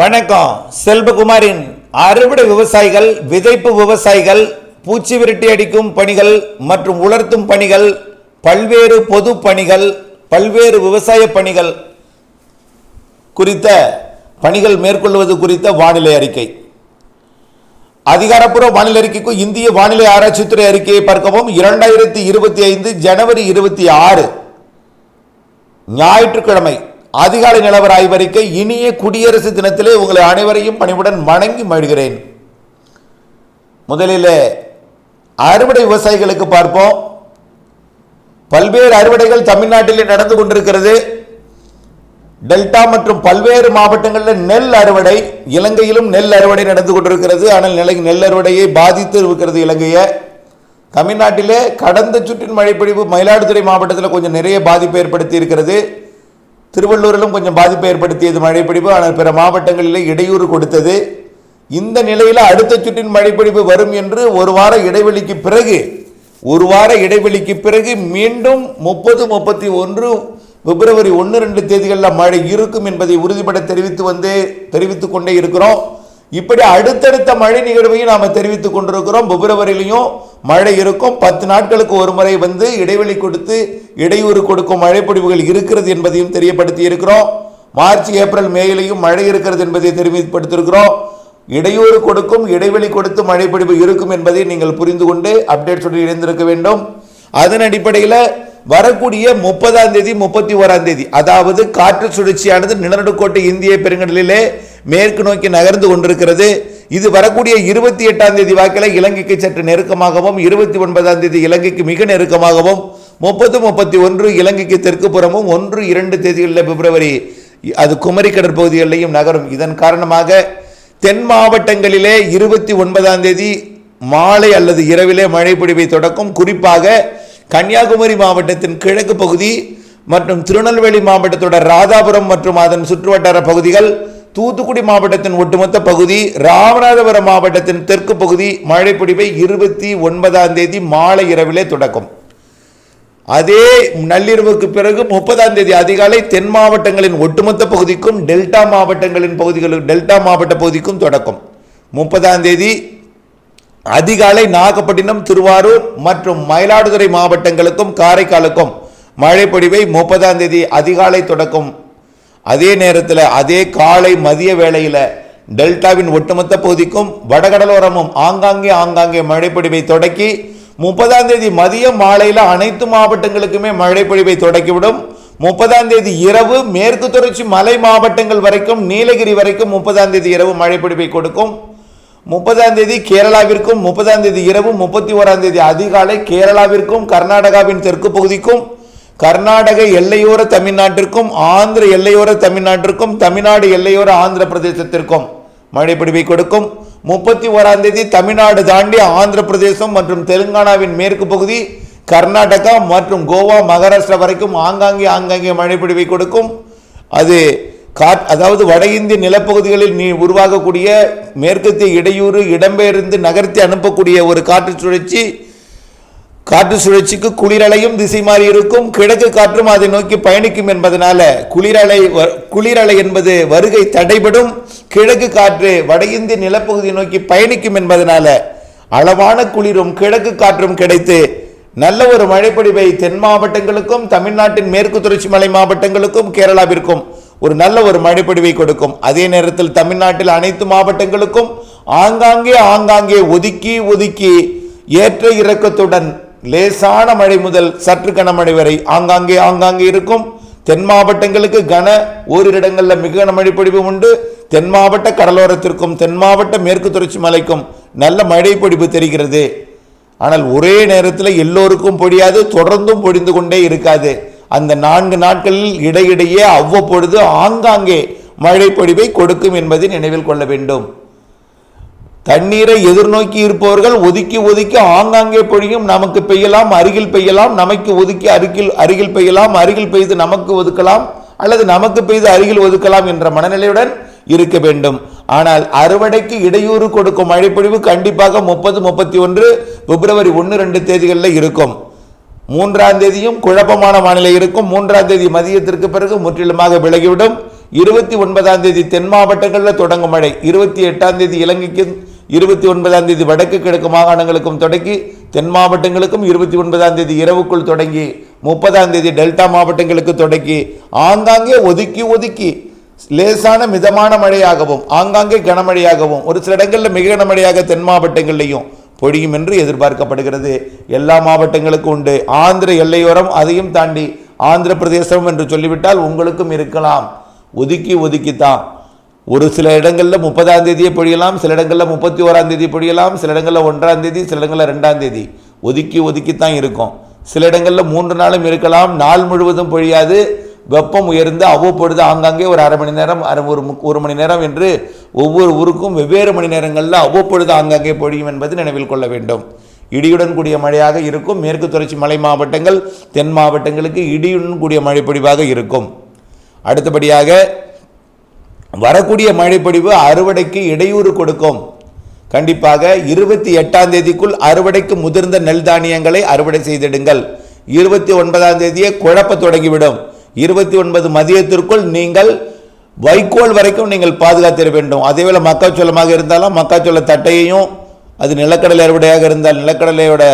வணக்கம். செல்வகுமாரின் அறுவடை விவசாயிகள் விதைப்பு விவசாயிகள் பூச்சி விரட்டி அடிக்கும் பணிகள் மற்றும் உலர்த்தும் பணிகள் பல்வேறு பொது பணிகள் பல்வேறு விவசாய பணிகள் குறித்த பணிகள் மேற்கொள்வது குறித்த வானிலை அறிக்கை. அதிகாரப்பூர்வ வானிலை அறிக்கைக்கும் இந்திய வானிலை ஆராய்ச்சித்துறை அறிக்கையை பார்க்கவும். இரண்டாயிரத்தி இருபத்தி ஐந்து ஜனவரி இருபத்தி ஆறு ஞாயிற்றுக்கிழமை அதிகாலை நிலவர ஆய்வறிக்கை இனிய குடியரசு தினத்திலே உங்களை அனைவரையும் பணிவுடன் வணங்கி மழுகிறேன் முதலில் அறுவடை விவசாயிகளுக்கு பார்ப்போம். பல்வேறு அறுவடைகள் தமிழ்நாட்டிலே நடந்து கொண்டிருக்கிறது. டெல்டா மற்றும் பல்வேறு மாவட்டங்களில் நெல் அறுவடை இலங்கையிலும் நெல் அறுவடை நடந்து கொண்டிருக்கிறது. ஆனால் நிலை நெல் அறுவடையை பாதித்து இருக்கிறது இலங்கையை. தமிழ்நாட்டிலே கடந்த சுற்றின் மழைப்பொழிவு மயிலாடுதுறை மாவட்டத்தில் கொஞ்சம் நிறைய பாதிப்பு ஏற்படுத்தி இருக்கிறது. திருவள்ளூரிலும் கொஞ்சம் பாதிப்பை ஏற்படுத்தியது மழைப்பிடிப்பு ஆனால் பிற மாவட்டங்களில் இடையூறு கொடுத்தது. இந்த நிலையில் அடுத்த சுற்றின் மழைப்பிடிப்பு வரும் என்று ஒரு வார இடைவெளிக்கு பிறகு ஒரு வார இடைவெளிக்கு பிறகு மீண்டும் முப்பது முப்பத்தி ஒன்று பிப்ரவரி ஒன்று ரெண்டு தேதிகளில் மழை இருக்கும் என்பதை உறுதிபட தெரிவித்து வந்து தெரிவித்துக் கொண்டே இருக்கிறோம். இப்படி அடுத்தடுத்த மழை நிகழ்வையும் நாம் தெரிவித்துக் கொண்டிருக்கிறோம். பிப்ரவரியிலையும் மழை இருக்கும். பத்து நாட்களுக்கு ஒரு முறை வந்து இடைவெளி கொடுத்து இடையூறு கொடுக்கும் மழைப்பொழிவுகள் இருக்கிறது என்பதையும் தெரியப்படுத்தி இருக்கிறோம். மார்ச் ஏப்ரல் மேயிலையும் மழை இருக்கிறது என்பதை தெரிவிப்படுத்தியிருக்கிறோம் இடையூறு கொடுக்கும் இடைவெளி கொடுத்து மழைப்பொழிவு இருக்கும் என்பதை நீங்கள் புரிந்து கொண்டு அப்டேட் சொல்லி இணைந்திருக்க வேண்டும். அதன் அடிப்படையில் வரக்கூடிய முப்பதாம் தேதி முப்பத்தி ஓராம் தேதி அதாவது காற்று சுழற்சியானது நிலநடுக்கோட்டை இந்திய பெருங்கடலிலே மேற்கு நோக்கி நகர்ந்து கொண்டிருக்கிறது. இது வரக்கூடிய இருபத்தி எட்டாம் தேதி வாக்கில் இலங்கைக்கு சற்று நெருக்கமாகவும் இருபத்தி ஒன்பதாம் தேதி இலங்கைக்கு மிக நெருக்கமாகவும் முப்பது முப்பத்தி ஒன்று இலங்கைக்கு தெற்கு புறமும் ஒன்று இரண்டு தேதிகளில் பிப்ரவரி அது குமரி கடற்பகுதிகளிலையும் நகரும். இதன் காரணமாக தென் மாவட்டங்களிலே இருபத்தி ஒன்பதாம் தேதி மாலை அல்லது இரவிலே மழை பொழிவை தொடக்கும். குறிப்பாக கன்னியாகுமரி மாவட்டத்தின் கிழக்கு பகுதி மற்றும் திருநெல்வேலி மாவட்டத்தோட ராதாபுரம் மற்றும் அதன் சுற்றுவட்டார பகுதிகள் தூத்துக்குடி மாவட்டத்தின் ஒட்டுமொத்த பகுதி ராமநாதபுரம் மாவட்டத்தின் தெற்கு பகுதி மழை பிடிப்பை இருபத்தி ஒன்பதாம் தேதி மாலை இரவிலே தொடக்கும். அதே நள்ளிரவுக்கு பிறகு முப்பதாம் தேதி அதிகாலை தென் மாவட்டங்களின் ஒட்டுமொத்த பகுதிக்கும் டெல்டா மாவட்டங்களின் பகுதிகளுக்கு டெல்டா மாவட்ட பகுதிக்கும் தொடக்கும். முப்பதாம் தேதி அதிகாலை நாகப்பட்டினம் திருவாரூர் மற்றும் மயிலாடுதுறை மாவட்டங்களுக்கும் காரைக்காலுக்கும் மழை பொழிவை முப்பதாம் தேதி அதிகாலை தொடக்கும். அதே நேரத்தில் அதே காலை மதிய வேளையில் டெல்டாவின் ஒட்டுமொத்த பகுதிக்கும் வடகடலோரமும் ஆங்காங்கே ஆங்காங்கே மழைப்பொழிவை தொடக்கி முப்பதாம் தேதி மதியம் மாலையில் அனைத்து மாவட்டங்களுக்குமே மழைப்பொழிவை தொடக்கிவிடும். முப்பதாம் தேதி இரவு மேற்கு தொடர்ச்சி மலை மாவட்டங்கள் வரைக்கும் நீலகிரி வரைக்கும் முப்பதாம் தேதி இரவு மழைப்பொழிவை கொடுக்கும். முப்பதாம் தேதி கேரளாவிற்கும் முப்பதாம் தேதி இரவு முப்பத்தி ஓராம் தேதி அதிகாலை கேரளாவிற்கும் கர்நாடகாவின் தெற்கு பகுதிக்கும் கர்நாடக எல்லையோர தமிழ்நாட்டிற்கும் ஆந்திர எல்லையோர தமிழ்நாட்டிற்கும் தமிழ்நாடு எல்லையோர ஆந்திர பிரதேசத்திற்கும் மழைப்பிடிவை கொடுக்கும். முப்பத்தி ஓராம் தேதி தமிழ்நாடு தாண்டி ஆந்திர பிரதேசம் மற்றும் தெலுங்கானாவின் மேற்கு பகுதி கர்நாடகா மற்றும் கோவா மகாராஷ்டிரா வரைக்கும் ஆங்காங்கே ஆங்காங்கே மழைப்பிடிவை கொடுக்கும். அது காட் அதாவது வட இந்திய நிலப்பகுதிகளில் நீ உருவாகக்கூடிய மேற்கத்திய இடையூறு இடம்பெயர்ந்து நகர்த்தி அனுப்பக்கூடிய ஒரு காற்று சுழற்சி காற்று சுழற்சிக்கு குளிரலையும் திசை மாறி இருக்கும். கிழக்கு காற்றும் அதை நோக்கி பயணிக்கும் என்பதனால குளிரலை வ- குளிரலை என்பது வருகை தடைபடும். கிழக்கு காற்று வட இந்திய நிலப்பகுதியை நோக்கி பயணிக்கும் என்பதனால அளவான குளிரும் கிழக்கு காற்றும் கிடைத்து நல்ல ஒரு மழைப்பொழிவை தென் மாவட்டங்களுக்கும் தமிழ்நாட்டின் மேற்கு தொடர்ச்சி மலை மாவட்டங்களுக்கும் கேரளாவிற்கும் ஒரு நல்ல ஒரு மழைப்பொழிவை கொடுக்கும். அதே நேரத்தில் தமிழ்நாட்டில் அனைத்து மாவட்டங்களுக்கும் ஆங்காங்கே ஆங்காங்கே ஒதுக்கி ஒதுக்கி ஏற்ற இறக்கத்துடன் லேசான மழை முதல் சற்று கனமழை வரை ஆங்காங்கே ஆங்காங்கே இருக்கும். தென் மாவட்டங்களுக்கு கன ஓரிரு இடங்களில் மிக கனமழை பொழிவு உண்டு. தென் மாவட்ட கடலோரத்திற்கும் தென் மாவட்ட மேற்கு தொடர்ச்சி மலைக்கும் நல்ல மழை பொழிவு தெரிகிறது. ஆனால் ஒரே நேரத்தில் எல்லோருக்கும் பொழியாது தொடர்ந்தும் பொழிந்து கொண்டே இருக்காது. அந்த நான்கு நாட்களில் இடையிடையே அவ்வப்பொழுது ஆங்காங்கே மழை பொழிவை கொடுக்கும் என்பதை நினைவில் கொள்ள வேண்டும். தண்ணீரை எதிர்நோக்கி இருப்பவர்கள் ஒதுக்கி ஒதுக்கி ஆங்காங்கே பொழியும் நமக்கு பெய்யலாம் அருகில் பெய்யலாம் நமக்கு ஒதுக்கி அருகில் அருகில் பெய்யலாம் அருகில் பெய்து நமக்கு ஒதுக்கலாம் அல்லது நமக்கு பெய்து அருகில் ஒதுக்கலாம் என்ற மனநிலையுடன் இருக்க வேண்டும். ஆனால் அறுவடைக்கு இடையூறு கொடுக்கும் மழைப்பொழிவு கண்டிப்பாக முப்பது முப்பத்தி ஒன்று பிப்ரவரி ஒன்று ரெண்டு தேதிகளில் இருக்கும். மூன்றாம் தேதியும் குழப்பமான வானிலை இருக்கும். மூன்றாம் தேதி மதியத்திற்கு பிறகு முற்றிலுமாக விலகிவிடும். இருபத்தி ஒன்பதாம் தேதி தென் மாவட்டங்களில் தொடங்கும் மழை. இருபத்தி எட்டாம் தேதி இலங்கைக்கு இருபத்தி ஒன்பதாம் தேதி வடக்கு கிழக்கு மாகாணங்களுக்கும் தொடங்கி தென் மாவட்டங்களுக்கும் இருபத்தி ஒன்பதாம் தேதி இரவுக்குள் தொடங்கி முப்பதாம் தேதி டெல்டா மாவட்டங்களுக்கு தொடங்கி ஆங்காங்கே ஒதுக்கி ஒதுக்கி லேசான மிதமான மழையாகவும் ஆங்காங்கே கனமழையாகவும் ஒரு சில இடங்களில் மிக கனமழையாக தென் மாவட்டங்கள்லையும் பொழியும் என்று எதிர்பார்க்கப்படுகிறது. எல்லா மாவட்டங்களுக்கும் உண்டு. ஆந்திர எல்லையோரம் அதையும் தாண்டி ஆந்திர பிரதேசம் என்று சொல்லிவிட்டால் உங்களுக்கும் இருக்கலாம். ஒதுக்கி ஒதுக்கித்தான். ஒரு சில இடங்களில் முப்பதாம் தேதியே பொழியலாம் சில இடங்களில் முப்பத்தி ஓராம் தேதி பொழியலாம் சில இடங்களில் ஒன்றாம் தேதி சில இடங்களில் ரெண்டாம் தேதி. ஒதுக்கி ஒதுக்கித்தான் இருக்கும். சில இடங்களில் மூன்று நாளும் இருக்கலாம் நாள் முழுவதும் பொழியாது. வெப்பம் உயர்ந்து அவ்வப்பொழுது ஆங்காங்கே ஒரு அரை மணி நேரம் அரை ஒரு ஒரு மணி நேரம் என்று ஒவ்வொரு ஊருக்கும் வெவ்வேறு மணி நேரங்களில் அவ்வப்பொழுது ஆங்காங்கே பொழியும் என்பது நினைவில் கொள்ள வேண்டும். இடியுடன் கூடிய மழையாக இருக்கும். மேற்கு தொடர்ச்சி மலை மாவட்டங்கள் தென் மாவட்டங்களுக்கு இடியுடன் கூடிய மழை பொழிவாக இருக்கும். அடுத்தபடியாக வரக்கூடிய மழைப்பொழிவு அறுவடைக்கு இடையூறு கொடுக்கும். கண்டிப்பாக இருபத்தி எட்டாம் தேதிக்குள் அறுவடைக்கு முதிர்ந்த நெல் தானியங்களை அறுவடை செய்திடுங்கள். இருபத்தி ஒன்பதாம் தேதியே குழப்ப தொடங்கிவிடும். இருபத்தி ஒன்பது மதியத்திற்குள் நீங்கள் வைக்கோல் வரைக்கும் நீங்கள் பாதுகாத்திட வேண்டும். அதேவேளை மக்காச்சோளமாக இருந்தாலும் மக்காச்சோள தட்டையையும் அது நிலக்கடலை அறுவடையாக இருந்தால் நிலக்கடலையோட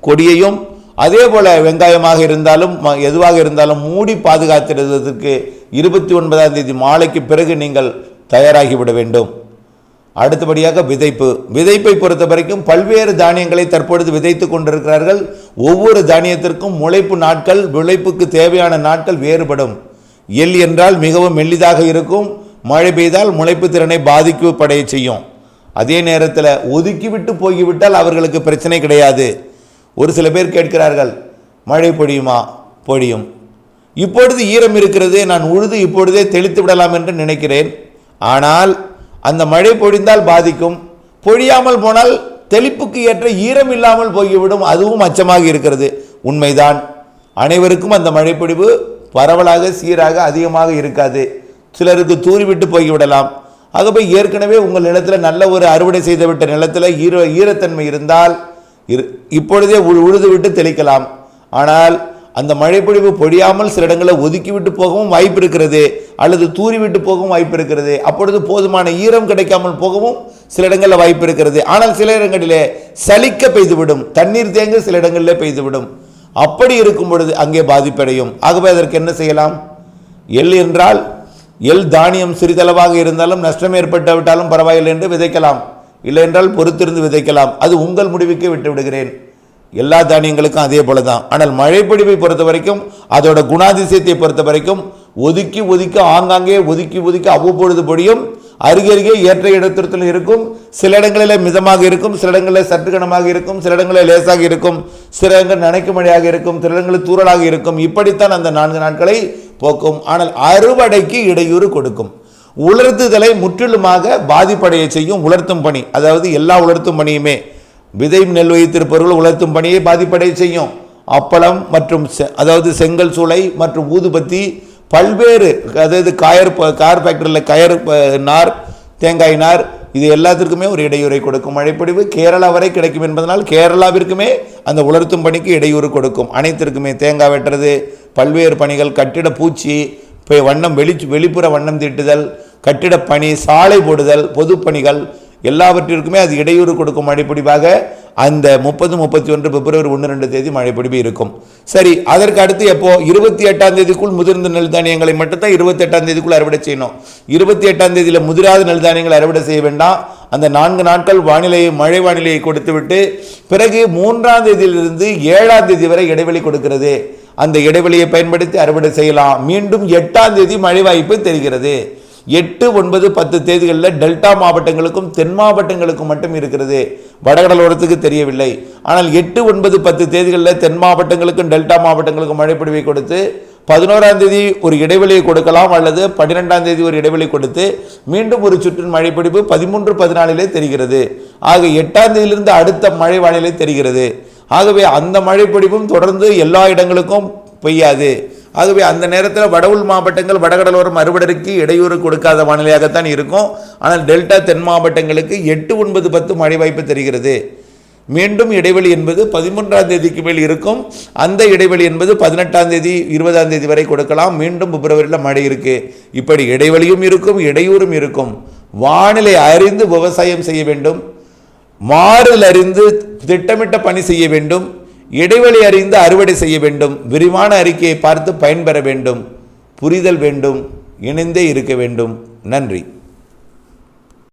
கொடியையும் அதே போல் வெங்காயமாக இருந்தாலும் ம- எதுவாக இருந்தாலும் மூடி பாதுகாத்திடுவதற்கு இருபத்தி ஒன்பதாம் தேதி மாலைக்கு பிறகு நீங்கள் தயாராகிவிட வேண்டும். அடுத்தபடியாக விதைப்பு. விதைப்பை பொறுத்த வரைக்கும் பல்வேறு தானியங்களை தற்பொழுது விதைத்து கொண்டிருக்கிறார்கள். ஒவ்வொரு தானியத்திற்கும் முளைப்பு நாட்கள் விளைப்புக்கு தேவையான நாட்கள் வேறுபடும். எல் என்றால் மிகவும் மெல்லிதாக இருக்கும். மழை பெய்தால் முளைப்பு திறனை பாதிக்கப்படைய செய்யும். அதே நேரத்தில் ஒதுக்கிவிட்டு போய்விட்டால் அவர்களுக்கு பிரச்சனை கிடையாது. ஒரு சில பேர் கேட்கிறார்கள் மழை பொழியுமா? பொழியும். இப்பொழுது ஈரம் இருக்கிறது நான் உழுது இப்பொழுதே தெளித்து விடலாம் என்று நினைக்கிறேன். ஆனால் அந்த மழை பொழிந்தால் பாதிக்கும். பொழியாமல் போனால் தெளிப்புக்கு ஏற்ற ஈரம் இல்லாமல் போய்விடும். அதுவும் அச்சமாக இருக்கிறது. உண்மைதான். அனைவருக்கும் அந்த மழைப்பொழிவு பரவலாக சீராக அதிகமாக இருக்காது. சிலருக்கு தூறிவிட்டு போய்விடலாம் ஆகவே ஏற்கனவே உங்கள் நிலத்தில் நல்ல ஒரு அறுவடை செய்துவிட்ட நிலத்தில் ஈர ஈரத்தன்மை இருந்தால் இரு இப்பொழுதே உழு தெளிக்கலாம். ஆனால் அந்த மழைப்பொழிவு பொழியாமல் சில இடங்களில் ஒதுக்கி விட்டு போகவும் வாய்ப்பு இருக்கிறது அல்லது தூறிவிட்டு போகவும் வாய்ப்பு இருக்கிறது அப்பொழுது போதுமான ஈரம் கிடைக்காமல் போகவும் சில இடங்களில் வாய்ப்பு இருக்கிறது ஆனால் சில இடங்களிலே சலிக்க பெய்துவிடும் தண்ணீர் தேங்க சில இடங்களிலே பெய்துவிடும். அப்படி இருக்கும் பொழுது அங்கே பாதிப்படையும். ஆகவே அதற்கு என்ன செய்யலாம்? எள் என்றால் எள் தானியம் சிறிதளவாக இருந்தாலும் நஷ்டம் ஏற்பட்டு விட்டாலும் பரவாயில்லை என்று விதைக்கலாம். இல்லை என்றால் பொறுத்திருந்து விதைக்கலாம். அது உங்கள் முடிவுக்கு விட்டு விடுகிறேன். எல்லா தானியங்களுக்கும் அதே போல தான் ஆனால் மழைப்பொடிவை பொறுத்த வரைக்கும் அதோட குணாதிசயத்தை பொறுத்த வரைக்கும் ஒதுக்கி ஒதுக்கி ஆங்காங்கே ஒதுக்கி ஒதுக்கி அவ்வப்பொழுது பொடியும் அருகருகே ஏற்ற இடத்திற்குள் இருக்கும் சில இடங்களில் மிதமாக இருக்கும் சில இடங்களில் சற்று கனமாக இருக்கும் சில இடங்களில் லேசாக இருக்கும் சில இடங்கள் நனைக்கும் மழையாக இருக்கும் சில இடங்களில் தூரலாக இருக்கும். இப்படித்தான் அந்த நான்கு நாட்களை போக்கும். ஆனால் அறுவடைக்கு இடையூறு கொடுக்கும். உலர்த்துதலை முற்றிலுமாக பாதிப்படைய செய்யும் உலர்த்தும் பணி. அதாவது எல்லா உலர்த்தும் பணியுமே. விதை நெல் வைத்திருப்பவர்கள் உலர்த்தும் பணியை பாதிப்படைய செய்யும். அப்பளம் மற்றும் செ- அதாவது செங்கல் சூளை மற்றும் ஊதுபத்தி பல்வேறு அதாவது காயர் கார் ஃபேக்டரியில் கயர் நார் தேங்காய் நார் இது எல்லாத்திற்குமே ஒரு இடையூறை கொடுக்கும். மழைப்பொழிவு கேரளா வரை கிடைக்கும் என்பதனால் கேரளாவிற்குமே அந்த உலர்த்தும் பணிக்கு இடையூறு கொடுக்கும். அனைத்திற்குமே தேங்காய் வெட்டுறது பல்வேறு பணிகள் கட்டிட பூச்சி இப்போ வண்ணம் வெளி வெளிப்புற வண்ணம் தீட்டுதல் கட்டிடப்பணி சாலை போடுதல் பொதுப்பணிகள் எல்லாவற்றிற்குமே அது இடையூறு கொடுக்கும் மழைப்பொழிவாக அந்த முப்பது முப்பத்தி ஒன்று பிப்ரவரி ஒன்று ரெண்டு தேதி மழைப்பொழிவு இருக்கும். சரி அதற்கு அடுத்து எப்போ? இருபத்தி எட்டாம் தேதிக்குள் முதிர்ந்த நெல் தானியங்களை மட்டும்தான் இருபத்தி எட்டாம் தேதிக்குள் அறுவடை செய்யணும். இருபத்தி எட்டாம் தேதியில் முதிராத நெல் தானியங்களை அறுவடை செய்ய வேண்டாம். அந்த நான்கு நாட்கள் வானிலையை மழை வானிலையை கொடுத்துவிட்டு பிறகு மூன்றாம் தேதியிலிருந்து ஏழாம் தேதி வரை இடைவெளி கொடுக்கிறது. அந்த இடைவெளியை பயன்படுத்தி அறுவடை செய்யலாம். மீண்டும் எட்டாம் தேதி மழை வாய்ப்பு தெரிகிறது. எட்டு ஒன்பது பத்து தேதிகளில் டெல்டா மாவட்டங்களுக்கும் தென் மாவட்டங்களுக்கும் மட்டும் இருக்கிறது. வடகடலோரத்துக்கு தெரியவில்லை. ஆனால் எட்டு ஒன்பது பத்து தேதிகளில் தென் மாவட்டங்களுக்கும் டெல்டா மாவட்டங்களுக்கும் மழைப்பொழிவை கொடுத்து பதினோராம் தேதி ஒரு இடைவெளியை கொடுக்கலாம் அல்லது பன்னிரெண்டாம் தேதி ஒரு இடைவெளி கொடுத்து மீண்டும் ஒரு சுற்றின் மழைப்பிடிப்பு பதிமூன்று பதினாலிலே தெரிகிறது. ஆக எட்டாம் தேதியிலிருந்து அடுத்த மழை வானிலை தெரிகிறது. ஆகவே அந்த மழைப்பிடிப்பும் தொடர்ந்து எல்லா இடங்களுக்கும் பெய்யாது. ஆகவே அந்த நேரத்தில் வட மாவட்டங்கள் வடகடலோரம் அறுவடைக்கு இடையூறு கொடுக்காத வானிலையாகத்தான் இருக்கும். ஆனால் டெல்டா தென் மாவட்டங்களுக்கு எட்டு ஒன்பது பத்து மழை வாய்ப்பு தெரிகிறது. மீண்டும் இடைவெளி என்பது பதிமூன்றாம் தேதிக்கு மேல் இருக்கும். அந்த இடைவெளி என்பது பதினெட்டாம் தேதி இருபதாம் தேதி வரை கொடுக்கலாம். மீண்டும் பிப்ரவரியில் மழை இருக்குது இப்படி இடைவெளியும் இருக்கும் இடையூறும் இருக்கும். வானிலை அறிந்து விவசாயம் செய்ய வேண்டும். மாறுதல் அறிந்து திட்டமிட்ட பணி செய்ய வேண்டும். இடைவெளி அறிந்து அறுவடை செய்ய வேண்டும் விரிவான அறிக்கையை பார்த்து பயன்பெற வேண்டும் புரிதல் வேண்டும் இணைந்தே இருக்க வேண்டும். நன்றி.